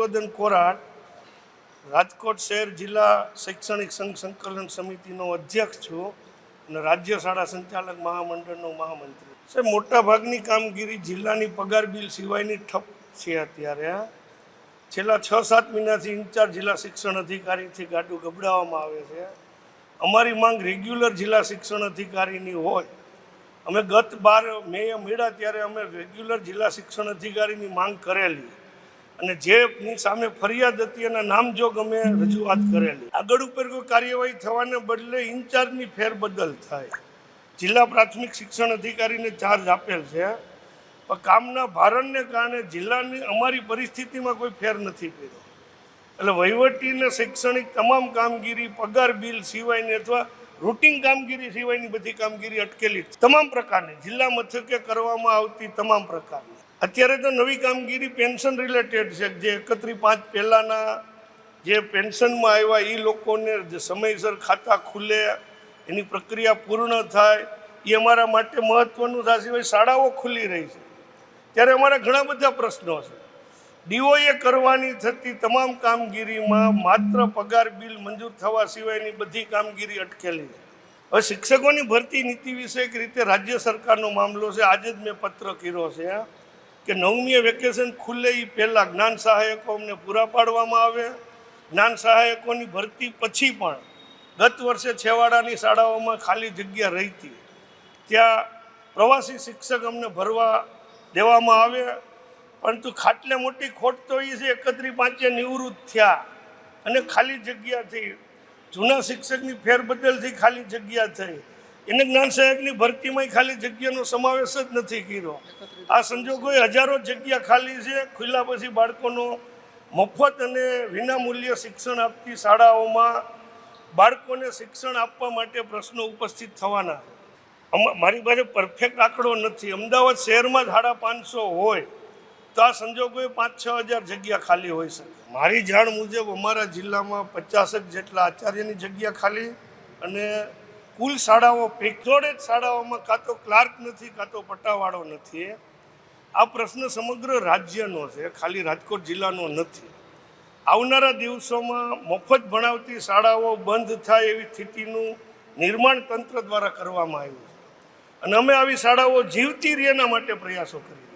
હર્ષવર્ધન કોરાટ રાજકોટ શહેર જિલ્લા શૈક્ષણિક સંઘ સંકલન સમિતિનો અધ્યક્ષ છું અને રાજ્ય શાળા સંચાલક મહામંડળનો મહામંત્રી. છે મોટાભાગની કામગીરી જિલ્લાની પગાર બિલ સિવાયની ઠપ છે અત્યારે. છેલ્લા છ સાત મહિનાથી ઇન્ચાર્જ જિલ્લા શિક્ષણ અધિકારીથી ગાડું ગબડાવવામાં આવે છે. અમારી માંગ રેગ્યુલર જિલ્લા શિક્ષણ અધિકારીની હોય. અમે ગત બાર મે મળ્યા ત્યારે અમે રેગ્યુલર જિલ્લા શિક્ષણ અધિકારીની માંગ કરેલી. અને જેની સામે ફરિયાદ હતી એના નામજોગ અમે રજૂઆત કરેલી. આગળ ઉપર કોઈ કાર્યવાહી થવાને બદલે ઇન્ચાર્જની ફેરબદલ થાય. જિલ્લા પ્રાથમિક શિક્ષણ અધિકારીને ચાર્જ આપેલ છે. પણ કામના ભારણને કારણે જિલ્લાની અમારી પરિસ્થિતિમાં કોઈ ફેર નથી પડ્યો. એટલે વહીવટીને શૈક્ષણિક તમામ કામગીરી, પગાર, બિલ સિવાયની અથવા રૂટિન કામગીરી સિવાયની બધી કામગીરી અટકેલી તમામ પ્રકારની, જિલ્લા મથકે કરવામાં આવતી તમામ પ્રકારની. અત્યારે તો નવી કામગીરી પેન્શન રિલેટેડ છે. જે એકત્રી પાંચ પહેલાંના જે પેન્શનમાં આવ્યા એ લોકોને સમયસર ખાતા ખુલે, એની પ્રક્રિયા પૂર્ણ થાય એ અમારા માટે મહત્ત્વનું થશે સિવાય શાળાઓ ખુલી રહી છે. ત્યારે અમારા ઘણા બધા પ્રશ્નો છે. ડીઓએ કરવાની થતી તમામ કામગીરીમાં માત્ર પગાર, બિલ મંજૂર થવા સિવાયની બધી કામગીરી અટકેલી છે. હવે શિક્ષકોની ભરતી નીતિ વિશે એક રીતે રાજ્ય સરકારનો મામલો છે. આજે જ મેં પત્ર કર્યો છે કે નવમીએ વેકેશન ખુલે એ પહેલાં જ્ઞાન સહાયકો અમને પૂરા પાડવામાં આવે. જ્ઞાન સહાયકોની ભરતી પછી પણ ગત વર્ષે છેવાડાની શાળાઓમાં ખાલી જગ્યા રહી હતી ત્યાં પ્રવાસી શિક્ષક અમને ભરવા દેવામાં આવે. પરંતુ ખાટલે મોટી ખોટ તો એ છે, એકત્રી પાંચે નિવૃત્ત થયા. અને ખાલી જગ્યા થઈ. જૂના શિક્ષકની ફેરબદલથી ખાલી જગ્યા થઈ. એને જ્ઞાન સહાયકની ભરતીમાં ખાલી જગ્યાનો સમાવેશ જ નથી કર્યો. આ સંજોગોએ હજારો જગ્યા ખાલી છે, ખુલ્લા પછી બાળકોનો મફત અને વિનામૂલ્ય શિક્ષણ આપતી શાળાઓમાં બાળકોને શિક્ષણ આપવા માટે પ્રશ્નો ઉપસ્થિત થવાના. મારી પાસે પરફેક્ટ આંકડો નથી. અમદાવાદ શહેરમાં સાડા પાંચસો હોય, તો આ સંજોગોએ પાંચ છ હજાર જગ્યા ખાલી હોઈ શકે. મારી જાણ મુજબ અમારા જિલ્લામાં પચાસક જેટલા આચાર્યની જગ્યા ખાલી અને કુલ શાળાઓ પેક્ટોરેટ શાળાઓમાં કાં તો ક્લાર્ક નથી, કાં તો પટ્ટાવાળો નથી. આ પ્રશ્ન સમગ્ર રાજ્યનો છે, ખાલી રાજકોટ જિલ્લાનો નથી. આવનારા દિવસોમાં મફત ભણાવતી શાળાઓ બંધ થાય એવી સ્થિતિનું નિર્માણ તંત્ર દ્વારા કરવામાં આવ્યું છે. અને અમે આવી શાળાઓ જીવતી રહે એના માટે પ્રયાસો કરીએ